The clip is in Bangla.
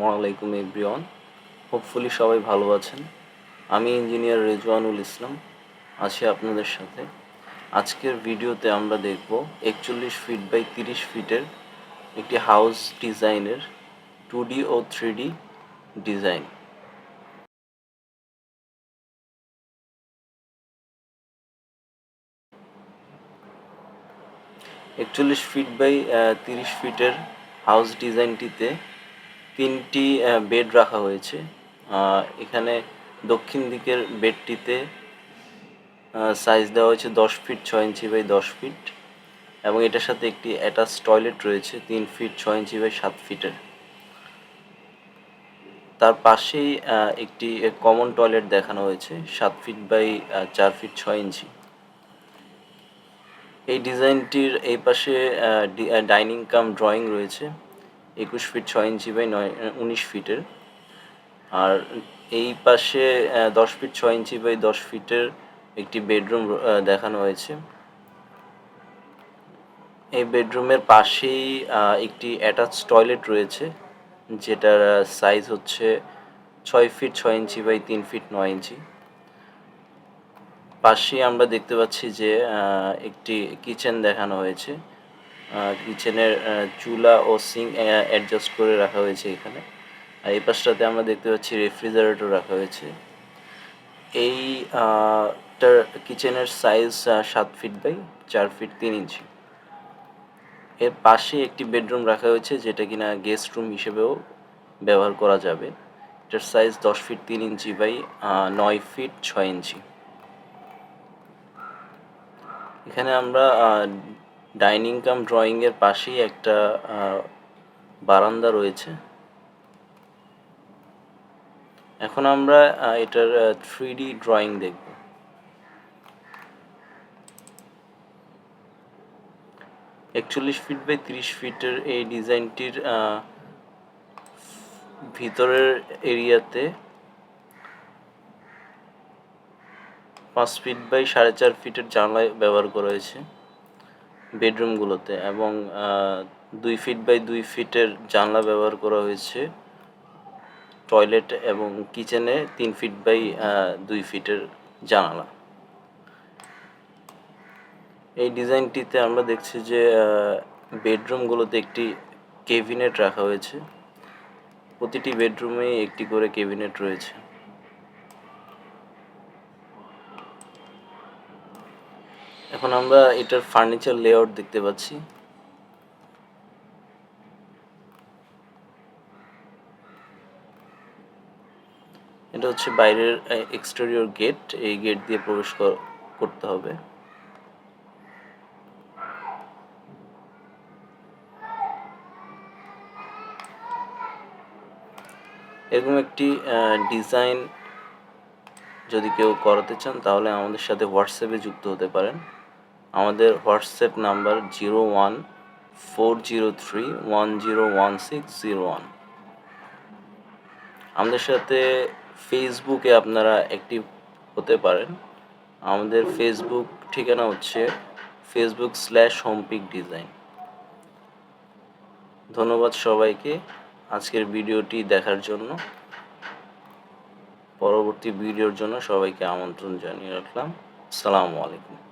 আসসালামু আলাইকুম হোপফুলি সবাই ভালো আছেন। আমি ইঞ্জিনিয়ার রেজওয়ানুল ইসলাম, আছি আপনাদের সাথে। আজকের ভিডিওতে আমরা দেখব একচল্লিশ ফিট বাই তিরিশ ফিটের একটি হাউস ডিজাইনের টু ও থ্রি ডিজাইন একচল্লিশ ফিট বাই তিরিশ ফিটের হাউস ডিজাইনটিতে তিনটি বেড রাখা হয়েছে। এখানে দক্ষিণ দিকের বেডটিতে সাইজ দেওয়া হয়েছে দশ ফিট ছয় ইঞ্চি বাই দশ ফিট এবং এটার সাথে একটি অ্যাটাচ টয়লেট রয়েছে তিন ফিট ছয় ইঞ্চি বাই সাত ফিটের তার পাশেই একটি কমন টয়লেট দেখানো হয়েছে সাত ফিট বাই চার ফিট ছয় ইঞ্চি। এই ডিজাইনটির এই পাশে ডাইনিং কাম ড্রয়িং রয়েছে। একুশ ফিট ছয় ইঞ্চি বাই নয় উনিশ ফিটের। আর এই পাশে দশ ফিট ছয় ইঞ্চি বাই দশ ফিটের একটি বেডরুম দেখানো হয়েছে। এই বেডরুমের পাশেই একটি অ্যাটাচ টয়লেট রয়েছে, যেটার সাইজ হচ্ছে ছয় ফিট ছয় ইঞ্চি বাই তিন ফিট নয় ইঞ্চি। পাশেই আমরা দেখতে পাচ্ছি যে একটি কিচেন দেখানো হয়েছে। কিচেনের চুলা ও সিং অ্যাডজাস্ট করে রাখা হয়েছে এখানে। আর এই পাশটাতে আমরা দেখতে পাচ্ছি রেফ্রিজারেটর রাখা হয়েছে। এই কিচেনের সাইজ সাত ফিট বাই চার ফিট তিন ইঞ্চি। এর পাশে একটি বেডরুম রাখা হয়েছে যেটা কিনা গেস্ট রুম হিসেবেও ব্যবহার করা যাবে। এটার সাইজ দশ ফিট তিন ইঞ্চি বাই নয় ফিট ছয় ইঞ্চি। এখানে আমরা ডাইনিং কাম ড্রয়িংয়ের পাশেই একটা বারান্দা রয়েছে। এখন আমরা এটার থ্রি ড্রয়িং দেখব। একচল্লিশ ফিট বাই তিরিশ ফিটের এই ডিজাইনটির ভিতরের এরিয়াতে পাঁচ ফিট বাই সাড়ে চার ফিটের জানলা ব্যবহার করা হয়েছে। বেডরুমগুলোতে এবং দুই ফিট বাই দুই ফিটের জানলা ব্যবহার করা হয়েছে। টয়লেট এবং কিচেনে তিন ফিট বাই দুই ফিটের জানালা। এই ডিজাইনটিতে আমরা দেখছি যে বেডরুমগুলোতে একটি কেবিনেট রাখা হয়েছে। প্রতিটি বেডরুমে একটি করে কেবিনেট রয়েছে। এখন আমরা এটার ফার্নিচার লেআউট দেখতে পাচ্ছি। এটা হচ্ছে বাইরের এক্সটেরিয়র গেট এই গেট দিয়ে প্রবেশ করতে হবে। এরকম একটি ডিজাইন যদি কেউ করাতে চান, তাহলে আমাদের সাথে হোয়াটসঅ্যাপে যুক্ত হতে পারেন। আমাদের WhatsApp number zero one four zero three one zero one six zero one. আমাদের সাথে ফেসবুকে আপনারা অ্যাক্টিভ হতে পারেন। আমাদের ফেসবুক ঠিকানা হচ্ছে ফেসবুক স্ল্যাশ হোমপিক ডিজাইন ধন্যবাদ সবাইকে আজকের ভিডিওটি দেখার জন্য। পরবর্তী ভিডিওর জন্য সবাইকে আমন্ত্রণ জানিয়ে রাখলাম। সালামু আলাইকুম।